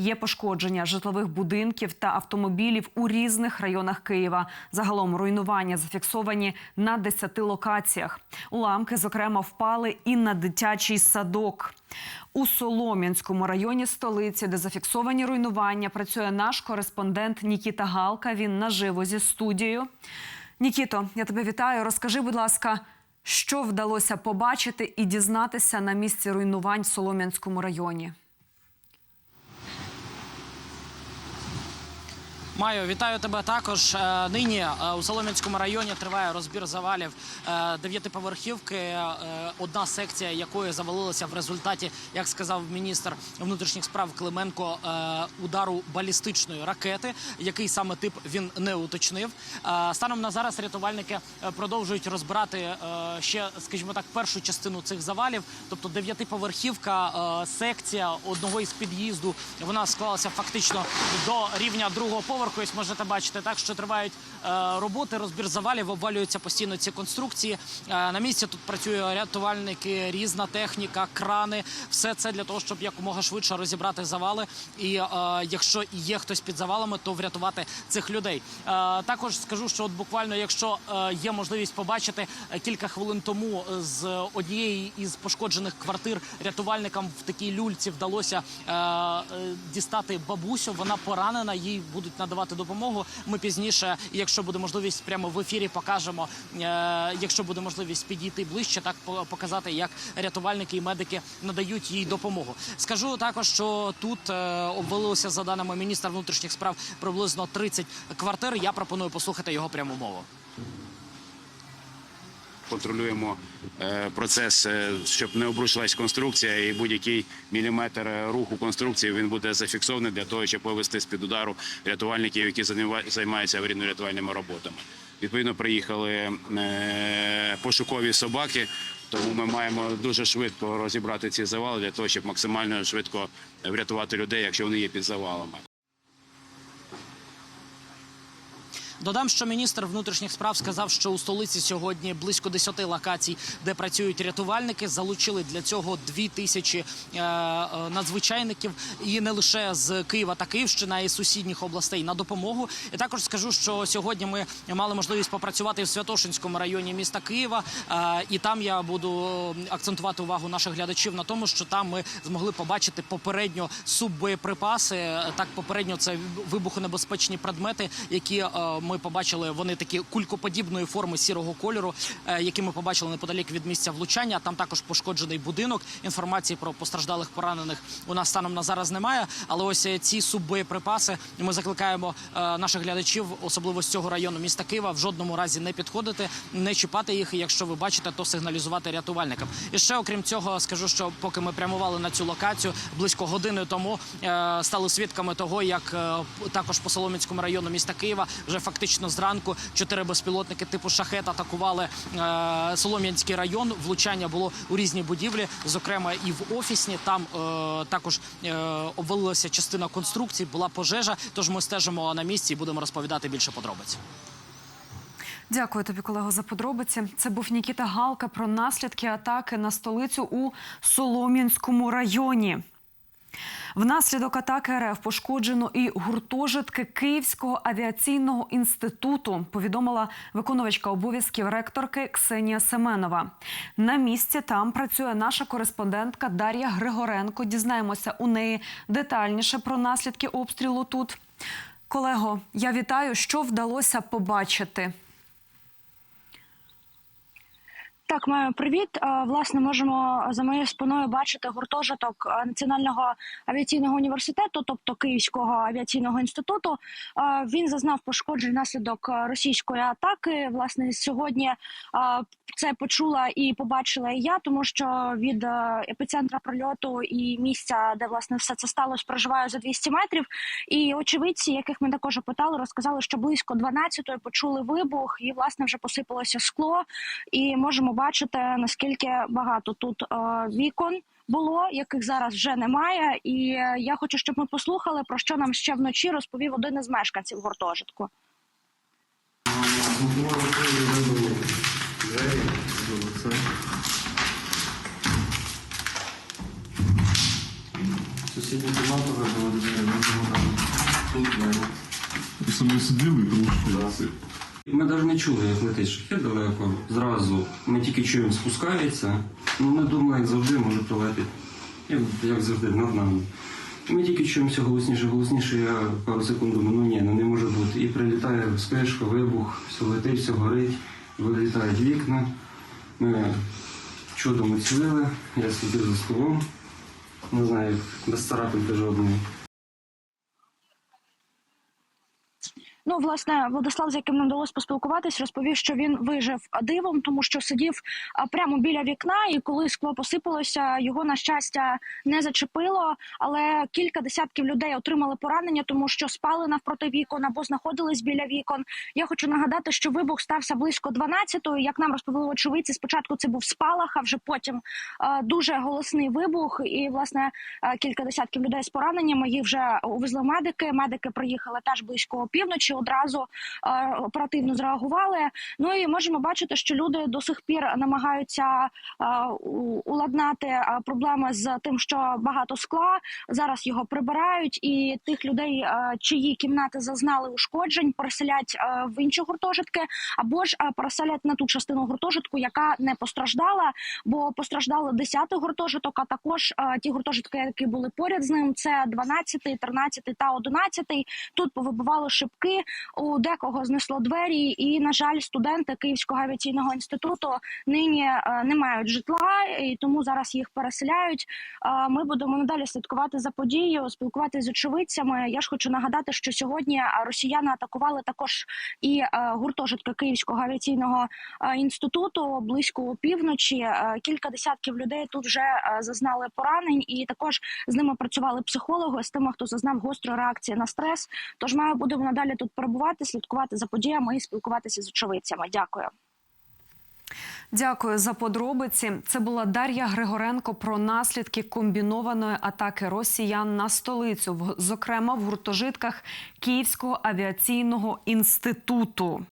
Є пошкодження житлових будинків та автомобілів у різних районах Києва. Загалом руйнування зафіксовані на 10 локаціях. Уламки, зокрема, впали і на дитячий садок. У Солом'янському районі столиці, де зафіксовані руйнування, працює наш кореспондент Нікіта Галка. Він наживо зі студією. Нікіто, я тебе вітаю. Розкажи, будь ласка, що вдалося побачити і дізнатися на місці руйнувань в Солом'янському районі. Маю, вітаю тебе також. Е, Нині е, у Солом'янському районі триває розбір завалів е, дев'ятиповерхівки, одна секція якої завалилася в результаті, як сказав міністр внутрішніх справ Клименко, удару балістичної ракети. Який саме тип він не уточнив. Станом на зараз рятувальники продовжують розбирати ще, скажімо так, першу частину цих завалів, тобто дев'ятиповерхівка, секція одного із під'їзду. Вона склалася фактично до рівня другого поверху. Ось можете бачити, так що тривають е, роботи, розбір завалів, обвалюються постійно ці конструкції. Е, на місці тут працюють рятувальники, різна техніка, крани. Все це для того, щоб якомога швидше розібрати завали. І е, якщо є хтось під завалами, то врятувати цих людей. Також скажу, що от буквально, якщо є можливість побачити кілька хвилин тому з однієї із пошкоджених квартир рятувальникам в такій люльці вдалося дістати бабусю. Вона поранена, їй будуть надавати допомогу. Ми пізніше, якщо буде можливість, прямо в ефірі покажемо. е, Якщо буде можливість підійти ближче, так показати, як рятувальники і медики надають їй допомогу. Скажу також, що тут е, обвалилося за даними міністра внутрішніх справ приблизно 30 квартир. Я пропоную послухати його пряму мову. Контролюємо е, процес, е, щоб не обрушилась конструкція, і будь-який міліметр е, руху конструкції він буде зафіксований для того, щоб вивести з під удару рятувальників, які займаються аварійно-рятувальними роботами. Відповідно, приїхали пошукові собаки. Тому ми маємо дуже швидко розібрати ці завали для того, щоб максимально швидко врятувати людей, якщо вони є під завалами. Додам, що міністр внутрішніх справ сказав, що у столиці сьогодні близько 10 локацій, де працюють рятувальники. Залучили для цього дві тисячі е, е, надзвичайників, і не лише з Києва та Київщини, а й сусідніх областей на допомогу. І також скажу, що сьогодні ми мали можливість попрацювати в Святошинському районі міста Києва. Е, і там я буду акцентувати увагу наших глядачів на тому, що там ми змогли побачити попередньо суббоєприпаси. Так, попередньо це вибухонебезпечні предмети, які е, ми побачили. Вони такі кулькоподібної форми сірого кольору, е, які ми побачили неподалік від місця влучання. Там також пошкоджений будинок. Інформації про постраждалих поранених у нас станом на зараз немає. Але ось е, ці суббоєприпаси ми закликаємо е, наших глядачів, особливо з цього району міста Києва, в жодному разі не підходити, не чіпати їх. І якщо ви бачите, то сигналізувати рятувальникам. І ще окрім цього, скажу, що поки ми прямували на цю локацію близько години тому, стали свідками того, як також по Солом'янському району міста Києва вже фактично зранку чотири безпілотники типу шахет атакували е, Солом'янський район. Влучання було у різні будівлі, зокрема і в офісні. Там е, також е, обвалилася частина конструкції, була пожежа. Тож ми стежимо на місці і будемо розповідати більше подробиць. Дякую тобі, колего, за подробиці. Це був Нікіта Галка про наслідки атаки на столицю у Солом'янському районі. Внаслідок атаки РФ пошкоджено і гуртожитки Київського авіаційного інституту, повідомила виконувачка обов'язків ректорки Ксенія Семенова. На місці там працює наша кореспондентка Дар'я Григоренко. Дізнаємося у неї детальніше про наслідки обстрілу тут. Колего, я вітаю, що вдалося побачити. Так, маю привіт. Власне, можемо за моєю спиною бачити гуртожиток Національного авіаційного університету, тобто Київського авіаційного інституту. Він зазнав пошкоджень внаслідок е, російської атаки. Власне, сьогодні це почула і побачила і я, тому що від епіцентра прильоту і місця, де власне все це сталося, проживаю за 200 метрів. І очевидці, яких ми також опитали, розказали, що близько 12-ї почули вибух, і власне вже посипалося скло. І можемо бачити наскільки багато тут е, вікон. Було, яких зараз вже немає, і е, я хочу, щоб ми послухали про що нам ще вночі розповів один із мешканців гуртожитку. Буквально вибили двері, вибили це. Сусідню двері. Тут навіть. Сиділи тому що Ми навіть не чули, як летить шахет далеко. Зразу ми тільки чуємо, спускається. Ну, ми думали, як завжди, може прилетить. Як, як завжди, над нами. Ми тільки чуємо все голосніше, голосніше. Я пару секунд думаю, ну ні, ну не може бути. І прилітає вспишка, вибух, все летить, все горить, вилітають вікна. Ми чудом уцілили, я сидів за столом. Не знаю, як без царапинки жодної. Ну, власне, Владислав, з яким нам вдалося поспілкуватись, розповів, що він вижив дивом, тому що сидів прямо біля вікна, і коли скло посипалося, його на щастя не зачепило. Але кілька десятків людей отримали поранення, тому що спали навпроти вікон або знаходились біля вікон. Я хочу нагадати, що вибух стався близько 12-ї. Як нам розповіли очевидці, спочатку це був спалах, а вже потім дуже голосний вибух. І власне кілька десятків людей з пораненнями їх вже увезли медики. Медики приїхали теж близько опівночі. Одразу е, оперативно зреагували. Ну і можемо бачити, що люди до сих пір намагаються е, уладнати е, проблеми з тим, що багато скла. Зараз його прибирають, і тих людей, чиї кімнати зазнали ушкоджень, переселять в інші гуртожитки, або ж переселять на ту частину гуртожитку, яка не постраждала, бо постраждали 10-й гуртожиток, а також ті гуртожитки, які були поряд з ним. Це 12-й, 13-й та 11-й. Тут повибивали шибки, у декого знесло двері. І, на жаль, студенти Київського авіаційного інституту нині е, не мають житла, і тому зараз їх переселяють. Е, Ми будемо надалі слідкувати за подією, спілкуватися з очевидцями. Я ж хочу нагадати, що сьогодні е, росіяни атакували також і гуртожитки Київського авіаційного інституту близько опівночі. Кілька десятків людей тут вже зазнали поранень, і також з ними працювали психологи з тими, хто зазнав гострої реакції на стрес. Тож ми будемо надалі тут перебувати, слідкувати за подіями і спілкуватися з очевидцями. Дякую. Дякую за подробиці. Це була Дар'я Григоренко про наслідки комбінованої атаки росіян на столицю, зокрема в гуртожитках Київського авіаційного інституту.